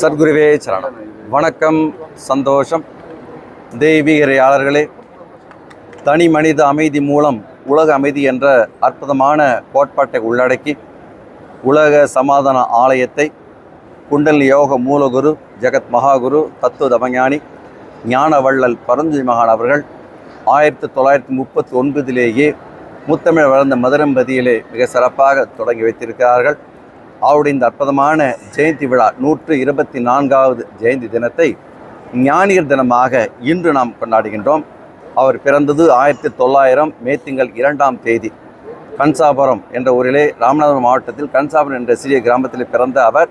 சத்குருவே சரணம். வணக்கம் சந்தோஷம். தெய்வீகரையாளர்களே தனி மனித அமைதி மூலம் உலக அமைதி என்ற அற்புதமான கோட்பாட்டை உள்ளடக்கி உலக சமாதான ஆலயத்தை குண்டல் யோக மூலகுரு ஜெகத் மகாகுரு தத்துவ தமஞானி ஞானவள்ளல் பரஞ்சு மகான் அவர்கள் ஆயிரத்தி தொள்ளாயிரத்தி முப்பத்தி ஒன்பதிலேயே முத்தமிழ் வளர்ந்த மதுரம்பதியிலே மிக சிறப்பாக தொடங்கி வைத்திருக்கிறார்கள். அவருடைய இந்த அற்புதமான ஜெயந்தி விழா நூற்று இருபத்தி நான்காவது ஜெயந்தி தினத்தை ஞானியர் தினமாக இன்று நாம் கொண்டாடுகின்றோம். அவர் பிறந்தது ஆயிரத்தி தொள்ளாயிரம் மே திங்கள் இரண்டாம் தேதி. கன்சாபுரம் என்ற ஊரிலே ராமநாதபுரம் மாவட்டத்தில் கன்சாபுரம் என்ற சிறிய கிராமத்தில் பிறந்த அவர்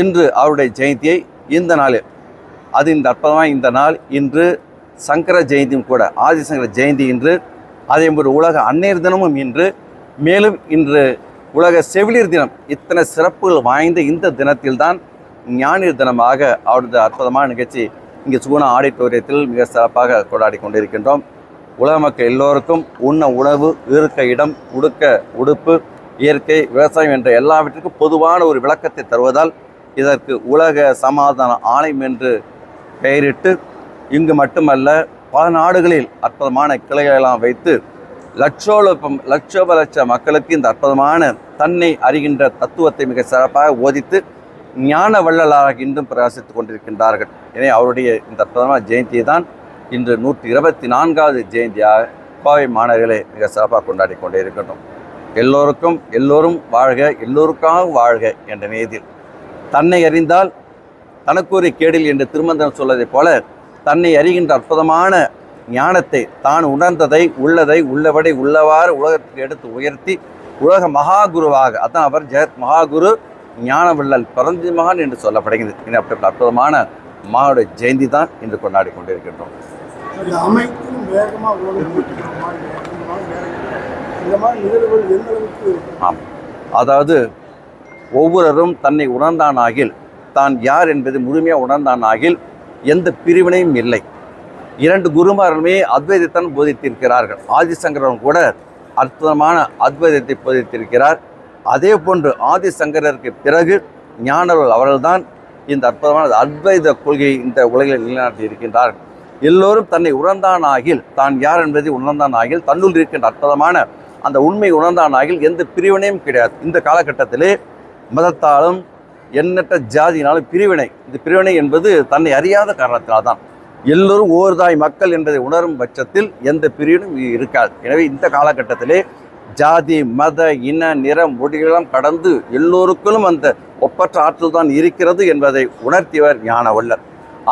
இன்று அவருடைய ஜெயந்தியை இந்த நாளில் அது இந்த அற்புதமாக இந்த நாள் இன்று சங்கர ஜெயந்தியும் கூட ஆதிசங்கர ஜெயந்தி இன்று அதே ஒரு உலக அன்னையர் தினமும் இன்று மேலும் இன்று உலக செவிலியர் தினம். இத்தனை சிறப்புகள் வாய்ந்த இந்த தினத்தில்தான் ஞானியர் தினமாக அவரது அற்புதமான நிகழ்ச்சி இங்கே சுகுணா ஆடிட்டோரியத்தில் மிக சிறப்பாக கொண்டாடி கொண்டிருக்கின்றோம். உலக மக்கள் எல்லோருக்கும் உண்ண உணவு இருக்க இடம் உடுக்க உடுப்பு இயற்கை விவசாயம் என்ற எல்லாவற்றிற்கும் பொதுவான ஒரு விளக்கத்தை தருவதால் இதற்கு உலக சமாதான ஆணையம் என்று பெயரிட்டு இங்கு மட்டுமல்ல பல நாடுகளில் அற்புதமான கிளைகளெல்லாம் வைத்து லட்சோலபம் லட்சோப லட்ச மக்களுக்கு இந்த அற்புதமான தன்னை அறிகின்ற தத்துவத்தை மிக சிறப்பாக ஓதித்து ஞான வள்ளலாக இன்றும் பிரகாசித்துக் கொண்டிருக்கின்றார்கள். எனவே அவருடைய இந்த அற்புதமான ஜெயந்தியை தான் இன்று நூற்றி இருபத்தி நான்காவது ஜெயந்தியாக கோவை மாணவர்களை மிக சிறப்பாக கொண்டாடி கொண்டே இருக்கின்றோம் எல்லோருக்கும் எல்லோரும் வாழ்க எல்லோருக்காக வாழ்க என்ற நேதில் தன்னை அறிந்தால் தனக்கூறி கேடில் என்று திருமந்திரம் சொல்வதைப் போல தன்னை அறிகின்ற அற்புதமான ஞானத்தை தான் உணர்ந்ததை உள்ளதை உள்ளபடி உள்ளவாறு உலகத்துக்கு எடுத்து உயர்த்தி உலக மகாகுருவாக அதான் அவர் ஜெகத் மகாகுரு ஞானவள்ளல் பரஞ்சி மகான் என்று சொல்லப்படுகிறது. இது அப்படிப்பட்ட அற்புதமான மகாவுடைய ஜெயந்தி தான் இன்று கொண்டாடி கொண்டிருக்கின்றோம். ஆம். அதாவது ஒவ்வொருவரும் தன்னை உணர்ந்தானாகில் தான் யார் என்பது முழுமையாக உணர்ந்தானாகில் எந்த பிரிவினையும் இல்லை. இரண்டு குருமார்களுமே அத்வைதத்தான் போதித்திருக்கிறார்கள். ஆதிசங்கரன் கூட அற்புதமான அத்வைதத்தை போதித்திருக்கிறார். அதே போன்று ஆதிசங்கரருக்கு பிறகு ஞானவர்கள் அவர்கள்தான் இந்த அற்புதமான அத்வைத கொள்கையை இந்த உலகில் நிலைநாட்டி இருக்கின்றார்கள். எல்லோரும் தன்னை உணர்ந்தான் ஆகில் தான் யார் என்பதை உணர்ந்தான் ஆகில் தன்னுள் இருக்கின்ற அற்புதமான அந்த உண்மை உணர்ந்தானாகில் எந்த பிரிவினையும் கிடையாது. இந்த காலகட்டத்திலே மதத்தாலும் எண்ணற்ற ஜாதியினாலும் பிரிவினை இந்த பிரிவினை என்பது தன்னை அறியாத காரணத்தினால் எல்லோரும் ஓர்தாய் மக்கள் என்பதை உணரும் பட்சத்தில் எந்த பிரிவினும் இருக்காது. எனவே இந்த காலகட்டத்திலே ஜாதி மத இன நிற மொழிகளெல்லாம் கடந்து எல்லோருக்கும் அந்த ஒப்பற்ற ஆற்றல் தான் இருக்கிறது என்பதை உணர்த்தியவர் ஞானவல்லர்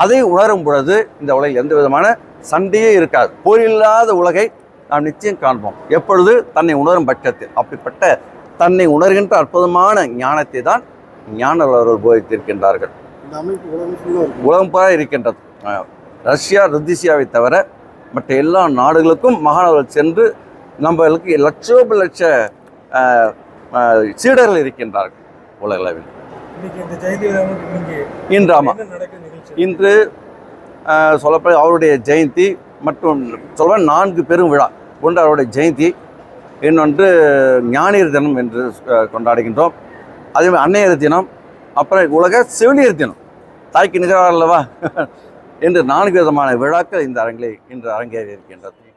அதை உணரும் பொழுது இந்த உலகில் எந்த விதமான சண்டையே இருக்காது. போரில்லாத உலகை நாம் நிச்சயம் காண்போம். எப்பொழுது? தன்னை உணரும் பட்சத்தில். அப்படிப்பட்ட தன்னை உணர்கின்ற அற்புதமான ஞானத்தை தான் ஞானவர்கள் போதித்திருக்கின்றார்கள். உலகம் இருக்கின்றது. ரஷ்யா ருத்திசியாவை தவிர மற்ற எல்லா நாடுகளுக்கும் மகானவர்கள் சென்று நம்மளுக்கு லட்சோப லட்ச சீடர்கள் இருக்கின்றார்கள் உலகளவில். இன்று ஆமாம் இன்று அஹ், சொல்லப்போனால் அவருடைய ஜெயந்தி மற்றும் சொல்ல நான்கு பெரும் விழா. ஒன்று அவருடைய ஜெயந்தி இன்னொன்று ஞானியர் தினம் என்று கொண்டாடுகின்றோம். அதே மாதிரி அன்னையர் தினம் அப்புறம் உலக செவிலியர் தினம். தாய்க்கு நிகராக அல்லவா என்று நான்கு விதமான விழாக்கள் இந்த அரங்கிலே இன்று அரங்கேறி இருக்கின்றது